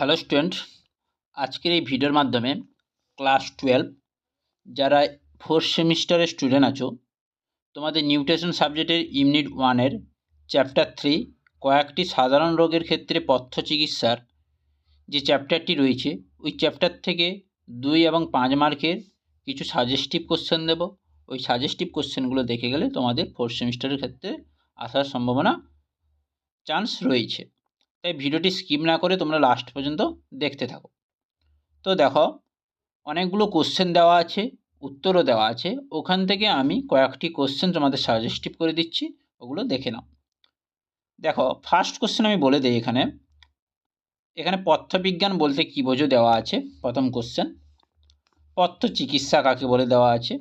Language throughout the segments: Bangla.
হ্যালো স্টুডেন্ট আজকের এই ভিডিওর মাধ্যমে ক্লাস টুয়েলভ যারা ফোর্থ সেমিস্টারের স্টুডেন্ট আছো, তোমাদের নিউট্রিশন সাবজেক্টের ইউনিট ওয়ানের চ্যাপ্টার থ্রি কয়েকটি সাধারণ রোগের ক্ষেত্রে পথ্য চিকিৎসার যে চ্যাপ্টারটি রয়েছে, ওই চ্যাপ্টার থেকে দুই এবং পাঁচ মার্কের কিছু সাজেস্টিভ কোশ্চেন দেব। ওই সাজেস্টিভ কোশ্চেনগুলো দেখে গেলে তোমাদের ফোর্থ সেমিস্টারের ক্ষেত্রে আসার সম্ভাবনা চান্স রয়েছে। তাই ভিডিওটি স্কিপ না করে তোমরা লাস্ট পর্যন্ত দেখতে থাকো। তো দেখো, অনেকগুলো কোশ্চেন দেওয়া আছে, উত্তরও দেওয়া আছে। ওখান থেকে আমি কয়েকটি কোশ্চেন তোমাদের সাজেস্টিভ করে দিচ্ছি, ওগুলো দেখে নাও। দেখো ফার্স্ট কোশ্চেন আমি বলে দিই এখানে। এখানে পথ্যবিজ্ঞান বলতে কী বোঝো দেওয়া আছে, প্রথম কোশ্চেন পথ্য চিকিৎসা কাকে বলে দেওয়া আছে?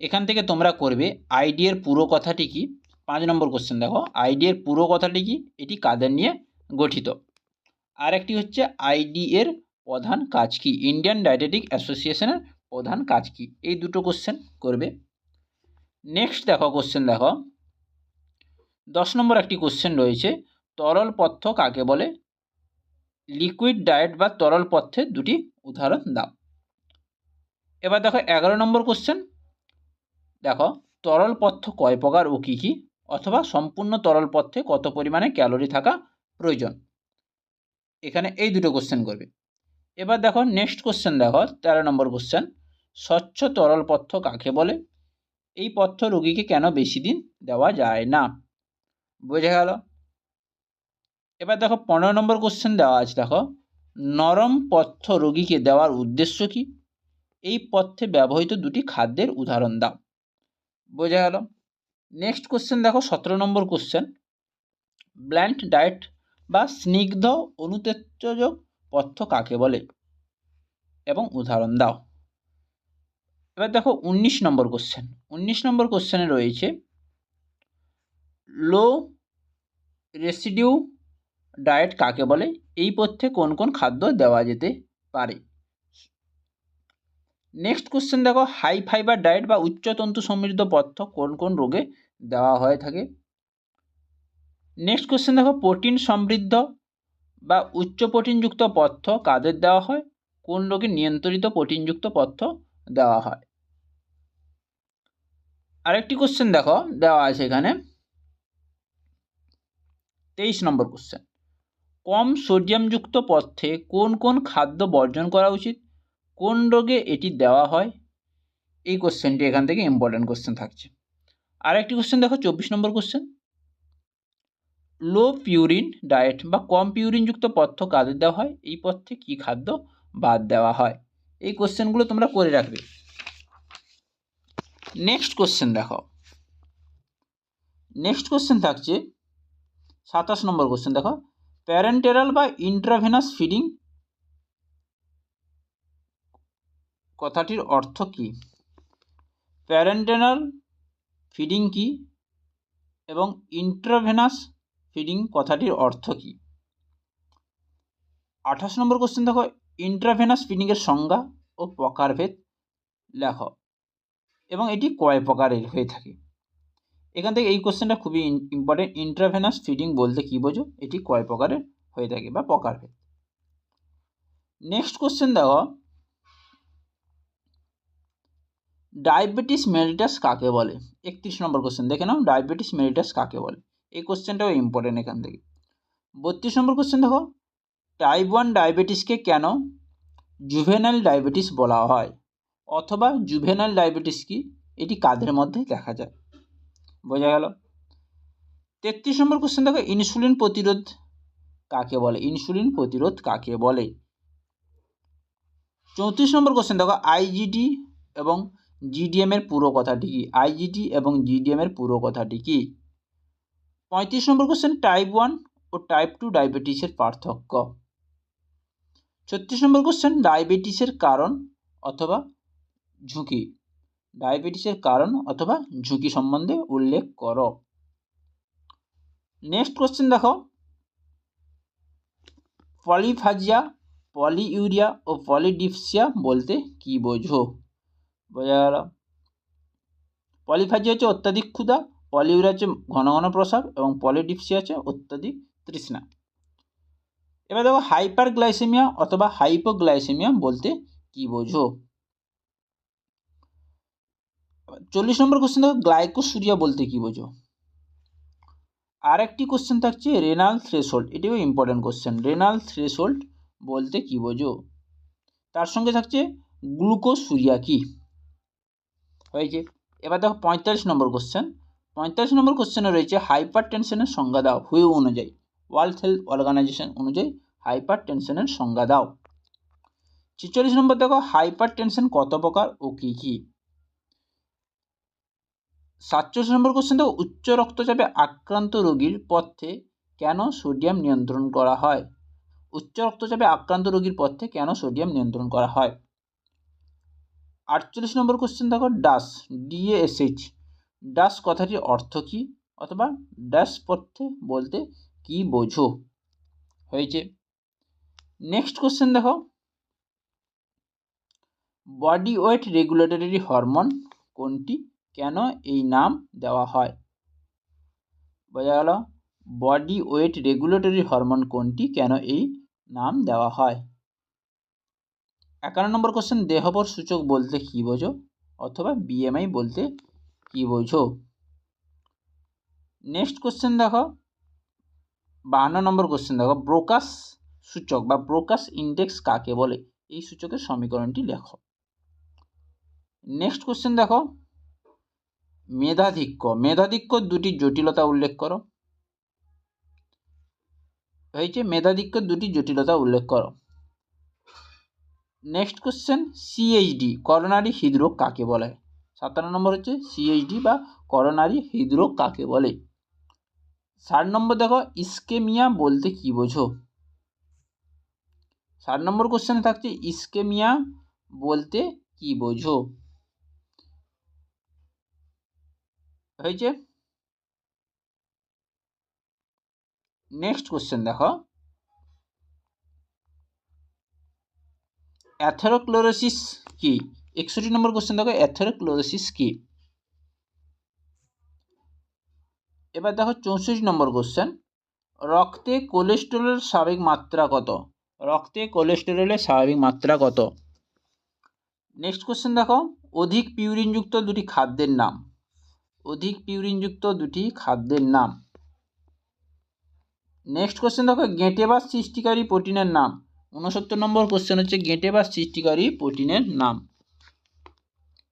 এখান থেকে তোমরা করবে আইডিয়ার পুরো কথাটি কি? পাঁচ নম্বর কোশ্চেন দেখো আইডিয়ার পুরো কথাটি কি? এটি কাদের নিয়ে গঠিত। আরেকটি হচ্ছে আইডি এর প্রধান কাজ কি? ইন্ডিয়ান ডায়েটেটিক অ্যাসোসিয়েশনের প্রধান কাজ কি? এই দুটো কোশ্চেন করবে। নেক্সট দেখো কোশ্চেন দেখো। দশ নম্বর একটি কোশ্চেন রয়েছে, তরল পথ্য কাকে বলে? লিকুইড ডায়েট বা তরল পথ্যের দুটি উদাহরণ দাও। এবার দেখো এগারো নম্বর কোশ্চেন দেখো, তরল পথ্য কয় প্রকার ও কী কী? অথবা সম্পূর্ণ তরল পথ্যে কত পরিমাণে ক্যালোরি থাকা প্রয়োজন। এখানে এই দুটো কোশ্চেন করবে। এবার দেখো নেক্সট কোশ্চেন দেখো, তেরো নম্বর কোশ্চেন স্বচ্ছ তরল পথ্য কাকে বলে? এই পথ্য রোগীকে কেন বেশি দিন দেওয়া যায় না? বোঝা গেল? এবার দেখো পনেরো নম্বর কোশ্চেন দেওয়া আছে, দেখো, নরম পথ্য রোগীকে দেওয়ার উদ্দেশ্য কি? এই পথ্যে ব্যবহৃত দুটি খাদ্যের উদাহরণ দাও। বোঝা গেল? নেক্সট কোশ্চেন দেখো, সতেরো নম্বর কোশ্চেন ব্ল্যান্ড ডায়েট বা স্নিগ্ধ অনুতেজক পথ্য কাকে বলে? এবং উদাহরণ দাও। এবার দেখো উনিশ নম্বর কোশ্চেন উনিশ নম্বর কোশ্চেনে রয়েছে লো রেসিডিউ ডায়েট কাকে বলে? এই পথ্যে কোন কোন খাদ্য দেওয়া যেতে পারে? নেক্সট কোশ্চেন দেখো হাই ফাইবার ডায়েট বা উচ্চতন্তু সমৃদ্ধ পথ্য কোন কোন রোগে দেওয়া হয়ে থাকে? নেক্সট কোশ্চেন দেখো প্রোটিন সমৃদ্ধ বা উচ্চ প্রোটিনযুক্ত পথ্য কাদের দেওয়া হয়? কোন রোগে নিয়ন্ত্রিত প্রোটিনযুক্ত পথ্য দেওয়া হয়? আরেকটি কোশ্চেন দেখো, দেওয়া আছে এখানে। তেইশ নম্বর কোশ্চেন কম সোডিয়ামযুক্ত পথ্যে কোন কোন খাদ্য বর্জন করা উচিত? কোন রোগে এটি দেওয়া হয়? এই কোশ্চেনটি এখান থেকে ইম্পর্ট্যান্ট কোশ্চেন থাকছে। আরেকটি কোশ্চেন দেখো, চব্বিশ নম্বর কোশ্চেন লো পিউরিন ডায়েট বা কম পিউরিনযুক্ত পথ্য কাদের দেওয়া হয়? এই পথ্যে কী খাদ্য বাদ দেওয়া হয়? এই কোশ্চেনগুলো তোমরা করে রাখবে। নেক্সট কোশ্চেন দেখো। নেক্সট কোশ্চেন থাকছে সাতাশ নম্বর কোশ্চেন দেখো। প্যারেন্টেরাল বা ইন্ট্রাভেনাস ফিডিং কথাটির অর্থ কী? প্যারেন্টেরাল ফিডিং কি? এবং ইন্ট্রাভেনাস ফিডিং কথাটির অর্থ কী? আঠাশ নম্বর কোশ্চেন দেখো ইন্ট্রাভেনাস ফিডিংয়ের সংজ্ঞা ও প্রকারভেদ লেখ। এবং এটি কয় প্রকারের হয়ে থাকে? এখান থেকে এই কোশ্চেনটা খুবই ইম্পর্টেন্ট ইন্ট্রাভেনাস ফিডিং বলতে কী বোঝো? এটি কয় প্রকারের হয়ে থাকে বা প্রকারভেদ? নেক্সট কোশ্চেন দেখো ডায়াবেটিস মেলিটাস কাকে বলে? একত্রিশ নম্বর কোশ্চেন দেখে নাও ডায়াবেটিস মেলিটাস কাকে বলে? এই কোশ্চেনটাও ইম্পর্টেন্ট এখান থেকে। বত্রিশ নম্বর কোশ্চেন দেখো টাইপ ওয়ান ডায়াবেটিসকে কেন জুভেনাল ডায়াবেটিস বলা হয়? অথবা জুভেনাল ডায়াবেটিস কি? এটি কাদের মধ্যে দেখা যায়? বোঝা গেল? তেত্রিশ নম্বর কোশ্চেন দেখো ইনসুলিন প্রতিরোধ কাকে বলে? ইনসুলিন প্রতিরোধ কাকে বলে? চৌত্রিশ নম্বর কোশ্চেন দেখো আইজিডি এবং জিডিএমের পুরো কথাটি কি? আইজিডি এবং জিডিএমের পুরো কথাটি কি? পঁয়ত্রিশ নম্বর কোশ্চেন টাইপ ওয়ান ও টাইপ টু ডায়াবেটিসের পার্থক্য। ছত্রিশ নম্বর কোশ্চেন ডায়াবেটিসের কারণ অথবা ঝুঁকি। ডায়াবেটিসের কারণ অথবা ঝুঁকি সম্বন্ধে উল্লেখ করো। নেক্সট কোশ্চেন দেখো। পলিফাজিয়া পলিইউরিয়া ও পলিডিপসিয়া বলতে কি বোঝো? বোঝা গেল। পলিফাজিয়া হচ্ছে অত্যাধিক ক্ষুধা পলিউরিয়া হচ্ছে ঘন ঘন প্রসাব এবং পলিডিপসি হচ্ছে অত্যাধিক তৃষ্ণা। এবার দেখো হাইপার গ্লাইসেমিয়া অথবা হাইপোগ্লাইসেমিয়া বলতে কি বোঝো? চল্লিশ নম্বর কোশ্চেন দেখো, গ্লাইকোসুরিয়া বলতে কি বোঝো? আর একটি কোশ্চেন থাকছে রেনাল থ্রেশোল্ড এটিও ইম্পর্টেন্ট কোশ্চেন রেনাল থ্রেশোল্ড বলতে কি বোঝো? তার সঙ্গে থাকছে গ্লুকোসুরিয়া কি? হয়েছে। এবার দেখো পঁয়তাল্লিশ নম্বর কোশ্চেন পঁয়তাল্লিশ নম্বর কোশ্চেনে রয়েছে হাইপার টেনশনের সংজ্ঞা দাও। হুইউ অনুযায়ী? ওয়ার্ল্ড হেলথ অর্গানাইজেশন অনুযায়ী হাইপার টেনশনের সংজ্ঞা দাও। ছেচল্লিশ নম্বর দেখো হাইপার টেনশন কত প্রকার ও কী কী? সাতচল্লিশ নম্বর কোশ্চেন দেখো, উচ্চ রক্তচাপে আক্রান্ত রোগীর পথে কেন সোডিয়াম নিয়ন্ত্রণ করা হয়? উচ্চ রক্তচাপে আক্রান্ত রোগীর পথে কেন সোডিয়াম নিয়ন্ত্রণ করা হয়? আটচল্লিশ নম্বর কোশ্চেন দেখো, DASH D A S H DASH কথাটির অর্থ কী অথবা ডাস পথ্যে বলতে কি বোঝো? হয়েছে। নেক্সট কোশ্চেন দেখো। বডি ওয়েট রেগুলেটরি হরমোন কোনটি? কেন এই নাম দেওয়া হয়? বোঝা গেল। বডি ওয়েট রেগুলেটরি হরমোন কোনটি? কেন এই নাম দেওয়া হয়? একান্ন নম্বর কোশ্চেন দেহবর সূচক বলতে কী বোঝো? অথবা বিএমআই বলতে কী বোঝো নেক্সট কোশ্চেন দেখো। বাহান্ন নম্বর কোশ্চেন দেখো। ব্রোকাস সূচক বা ব্রোকাস ইন্ডেক্স কাকে বলে? এই সূচকের সমীকরণটি লেখো। নেক্সট কোশ্চেন দেখো। মেধাধিক্য। মেধাধিক্য দুটি জটিলতা উল্লেখ করো। হয়েছে, মেধাধিক্য দুটি জটিলতা উল্লেখ করো। নেক্সট কোশ্চেন সিএইচডি করোনারি হৃদরোগ কাকে বলে? সাতান্ন নম্বর হচ্ছে সিএইচডি বা করোনারি হৃদরোগ কাকে বলে? ষাট নম্বর দেখো, ইস্কেমিয়া বলতে কি বোঝো? ষাট নম্বর কোশ্চেনে থাকছে, ইস্কেমিয়া বলতে কি বোঝো? হয়েছে? নেক্সট কোশ্চেন দেখো। অ্যাথেরোক্লোরোসিস কি? একষট্টি নম্বর কোশ্চেন দেখো অ্যাথেরোক্লোরোসিস কি? এবার দেখো চৌষট্টি নম্বর কোশ্চেন রক্তে কোলেস্টেরলের স্বাভাবিক মাত্রা কত? রক্তে কোলেস্টেরলের স্বাভাবিক মাত্রা কত? নেক্সট কোশ্চেন দেখো, অধিক পিউরিনযুক্ত দুটি খাদ্যের নাম। অধিক পিউরিনযুক্ত দুটি খাদ্যের নাম। নেক্সট কোশ্চেন দেখো গেঁটে বা সৃষ্টিকারী প্রোটিনের নাম। উনসত্তর নম্বর কোশ্চেন হচ্ছে গেঁটে বা সৃষ্টিকারী প্রোটিনের নাম।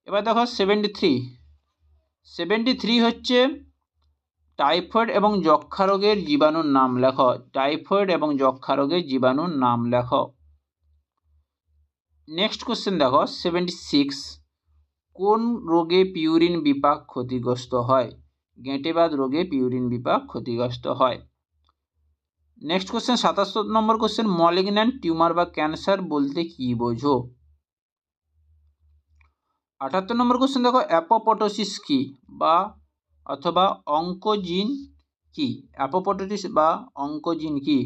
এবার দেখো সেভেন্টি থ্রি সেভেন্টি থ্রি হচ্ছে টাইফয়েড এবং যক্ষা রোগের জীবাণুর নাম লেখ। টাইফয়েড এবং যক্ষা রোগের জীবাণুর নাম লেখ। নেক্সট কোশ্চেন দেখো সেভেন্টি সিক্স কোন রোগে পিউরিন বিপাক ক্ষতিগ্রস্ত হয়? গেঁটেবাদ রোগে পিউরিন বিপাক ক্ষতিগ্রস্ত হয়। নেক্সট কোশ্চেন সাতাত্তর নম্বর কোশ্চেন মলিগন্যান্ট টিউমার বা ক্যান্সার বলতে কি বোঝো? আটাত্তর নম্বর কোশ্চেন দেখো অ্যাপোপটোসিস কি বা অথবা অঙ্কোজিন কি? অ্যাপোপটোসিস বা অঙ্কোজিন কি?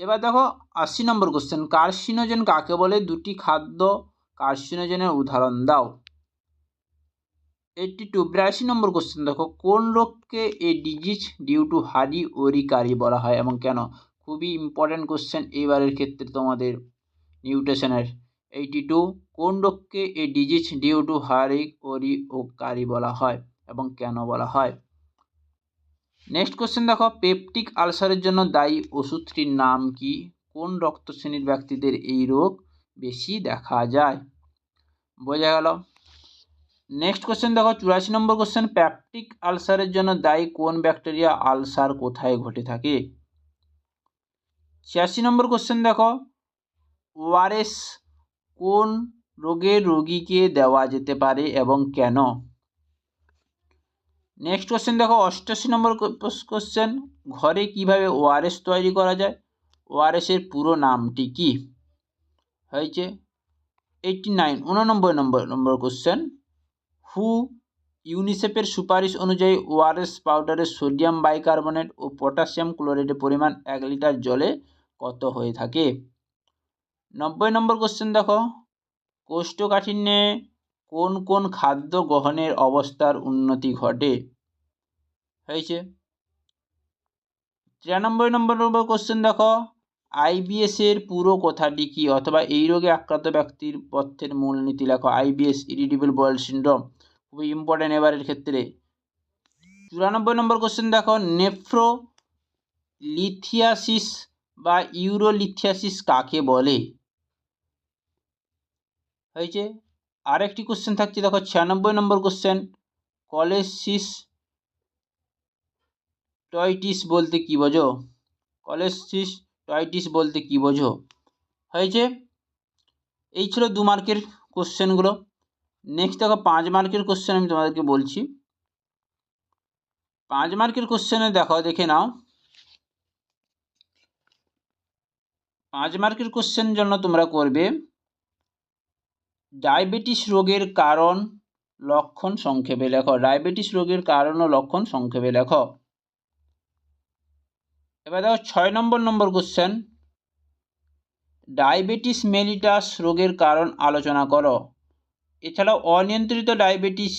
এবার দেখো, আশি নম্বর কোশ্চেন কার্সিনোজেন কাকে বলে? দুটি খাদ্য কার্সিনোজেনের উদাহরণ দাও। এইটটি টু বিরাশি নম্বর কোশ্চেন দেখো, কোন রোগকে এ ডিজিজ ডিউ টু হারি ওরিকারি বলা হয় এবং কেন? খুবই ইম্পর্ট্যান্ট কোশ্চেন এইবারের ক্ষেত্রে তোমাদের নিউট্রিশনের এইটি টু কোন রোগকে এ ডিজিজ ডিউ টু হারি ওরি ও কারি বলা হয় এবং কেন বলা হয়? নেক্সট কোশ্চেন দেখো, পেপটিক আলসারের জন্য দায়ী ওষুধটির নাম কি? কোন রক্ত শ্রেণির ব্যক্তিদের এই রোগ বেশি দেখা যায়? বোঝা গেল। নেক্সট কোশ্চেন দেখো, চুরাশি নম্বর কোশ্চেন প্যাপটিক আলসারের জন্য দায়ী কোন ব্যাকটেরিয়া আলসার কোথায় ঘটে থাকে? ছিয়াশি নম্বর কোশ্চেন দেখো ওয়ারেস কোন রোগের রোগীকে দেওয়া যেতে পারে এবং কেন? নেক্সট কোশ্চেন দেখো, অষ্টাশি নম্বর কোশ্চেন ঘরে কীভাবে ওআরএস তৈরি করা যায়? ওআরএসের পুরো নামটি কি? হয়েছে এইটটি নাইন উননব্বই নম্বর নম্বর কোশ্চেন হু ইউনিসেফের সুপারিশ অনুযায়ী ওআরএস পাউডারের সোডিয়াম বাইকার্বনেট ও পটাশিয়াম ক্লোরাইডের পরিমাণ এক লিটার জলে কত হয়ে থাকে? নব্বই নম্বর কোশ্চেন দেখো। কোষ্ঠকাঠিন্যে কোন কোন খাদ্য গ্রহণের অবস্থার উন্নতি ঘটে? হয়েছে। তিরানব্বই নম্বর নম্বর কোশ্চেন দেখো। আইবিএস এর পুরো কথাটি কি? অথবা এই রোগে আক্রান্ত ব্যক্তির পথ্যের মূলনীতি লেখো। আইবিএস ইরিডিবল বয়েল সিন্ড্রোম খুবই ইম্পর্টেন্ট এবারের ক্ষেত্রে। চুরানব্বই নম্বর কোশ্চেন দেখো। নেফ্রো লিথিয়াসিস বা ইউরোলিথিয়াসিস কাকে বলে? হয়েছে। আরেকটি কোশ্চেন থাকছে, দেখো ছিয়ানব্বই নম্বর কোশ্চেন কলেসিস টয়টিস বলতে কী বোঝো? কলেসিস টয়টিস বলতে কী বোঝো? হয়েছে? এই ছিল দু মার্কের কোশ্চেনগুলো নেক্সট দেখো পাঁচ মার্কের কোশ্চেন আমি তোমাদেরকে বলছি। পাঁচ মার্কের কোশ্চেনে দেখো, দেখে নাও। পাঁচ মার্কের কোশ্চেন জন্য তোমরা করবে ডায়াবেটিস রোগের কারণ লক্ষণ সংক্ষেপে লেখো। ডায়াবেটিস রোগের কারণ ও লক্ষণ সংক্ষেপে লেখো। এবার দেখো, ছয় নম্বর নম্বর কোশ্চেন ডায়াবেটিস মেলিটাস রোগের কারণ আলোচনা করো। এছাড়াও অনিয়ন্ত্রিত ডায়াবেটিস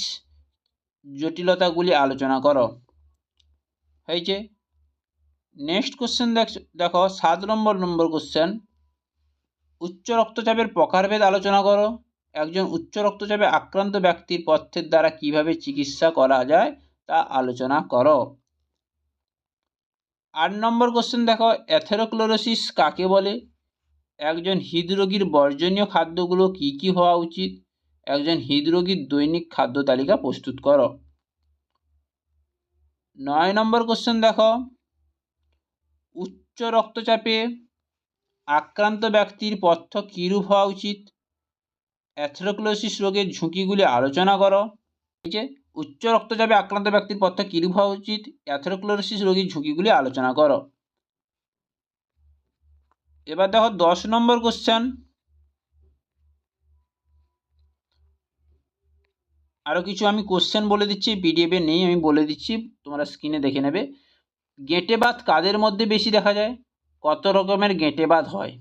জটিলতাগুলি আলোচনা করো। হয়েছে? নেক্সট কোশ্চেন দেখো, সাত নম্বর নম্বর কোশ্চেন উচ্চ রক্তচাপের প্রকারভেদ আলোচনা করো। একজন উচ্চ রক্তচাপে আক্রান্ত ব্যক্তির পথ্যের দ্বারা কীভাবে চিকিৎসা করা যায় তা আলোচনা করো। আট নম্বর কোশ্চেন দেখো অ্যাথেরোক্লোরোসিস কাকে বলে? একজন হৃদরোগীর বর্জনীয় খাদ্যগুলো কি কি হওয়া উচিত? একজন হৃদরোগীর দৈনিক খাদ্য তালিকা প্রস্তুত করো। নয় নম্বর কোশ্চেন দেখো, উচ্চ রক্তচাপে আক্রান্ত ব্যক্তির পথ্য কীরূপ হওয়া উচিত? অ্যাথ্রোক্লোসিস রোগের ঝুঁকিগুলি আলোচনা করো। যে, উচ্চ রক্তচাপে আক্রান্ত ব্যক্তির পথ্য কীরূপ হওয়া উচিত? অ্যাথ্রোক্লোরোসিস রোগীর ঝুঁকিগুলি আলোচনা করো। এবার দেখো দশ নম্বর কোশ্চেন আরও কিছু আমি কোশ্চেন বলে দিচ্ছি পিডিএফে নেই, আমি বলে দিচ্ছি, তোমরা স্ক্রিনে দেখে নেবে। গেঁটে বাত কাদের মধ্যে বেশি দেখা যায়? কত রকমের গেঁটে বাত হয়?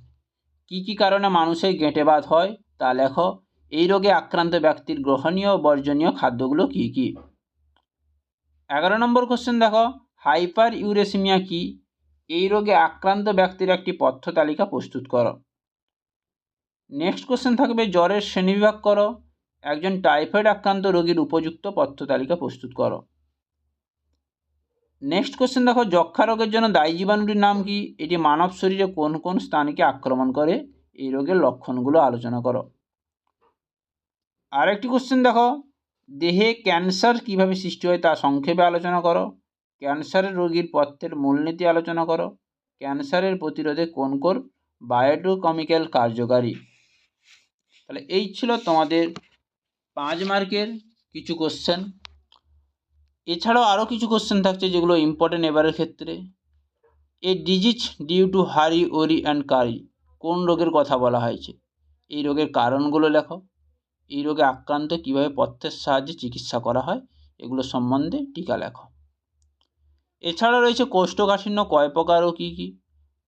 কি কি কারণে মানুষের গেঁটে বাত হয়? তা লেখো। এই রোগে আক্রান্ত ব্যক্তির গ্রহণীয় বর্জনীয় খাদ্যগুলো কি কি? এগারো নম্বর কোশ্চেন দেখো হাইপার ইউরেসিমিয়া কি? এই রোগে আক্রান্ত ব্যক্তির একটি পথ্য তালিকা প্রস্তুত করো। নেক্সট কোশ্চেন থাকবে, জ্বরের শ্রেণীবিভাগ করো। একজন টাইফয়েড আক্রান্ত রোগীর উপযুক্ত পথ্য তালিকা প্রস্তুত করো। নেক্সট কোশ্চেন দেখো যক্ষা রোগের জন্য দায়ী জীবাণুটির নাম কি? এটি মানব শরীরে কোন কোন স্থানকে আক্রমণ করে? এই রোগের লক্ষণগুলো আলোচনা করো। আরেকটি কোশ্চেন দেখো। দেহে ক্যান্সার কীভাবে সৃষ্টি হয় তা সংক্ষেপে আলোচনা করো। ক্যান্সারের রোগীর পথ্যের মূলনীতি আলোচনা করো। ক্যান্সারের প্রতিরোধে কোন কোন বায়োটোকমিক্যাল কার্যকারী? তাহলে এই ছিল তোমাদের পাঁচ মার্কের কিছু কোশ্চেন এছাড়াও আরও কিছু কোশ্চেন থাকছে যেগুলো ইম্পর্টেন্ট এবারের ক্ষেত্রে। এ ডিজিজ ডিউ টু হারি ওরি অ্যান্ড কারি কোন রোগের কথা বলা হয়েছে? এই রোগের কারণগুলো লেখো। এই রোগে আক্রান্ত কীভাবে পথ্যের সাহায্যে চিকিৎসা করা হয়, এগুলো সম্বন্ধে টিকা লেখো। এছাড়া রয়েছে কোষ্ঠকাঠিন্য কয় প্রকার ও কী কী?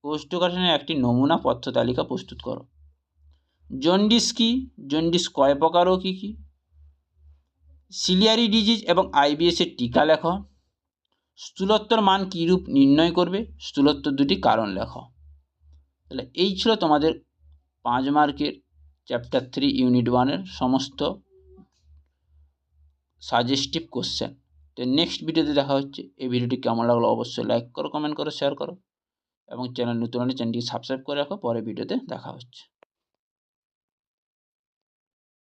কোষ্ঠকাঠিন্যের একটি নমুনা পথ্য তালিকা প্রস্তুত করো। জন্ডিস কি? জন্ডিস কয় প্রকার ও কী কী? সিলিয়ারি ডিজিজ এবং আইবিএসের টিকা লেখো। স্থূলত্বর মান কীরূপ নির্ণয় করবে? স্থূলত্ব দুটি কারণ লেখো। তাহলে এই ছিল তোমাদের পাঁচ মার্কের চ্যাপ্টার থ্রি ইউনিট ওয়ানের সমস্ত সাজেস্টিভ কোশ্চেন তো নেক্সট ভিডিওতে দেখা হচ্ছে। এই ভিডিওটি কেমন লাগল অবশ্যই লাইক করো কমেন্ট করো শেয়ার করো এবং চ্যানেল নতুন হলে চ্যানেলটি সাবস্ক্রাইব করে রাখো। পরে ভিডিওতে দেখা হচ্ছে।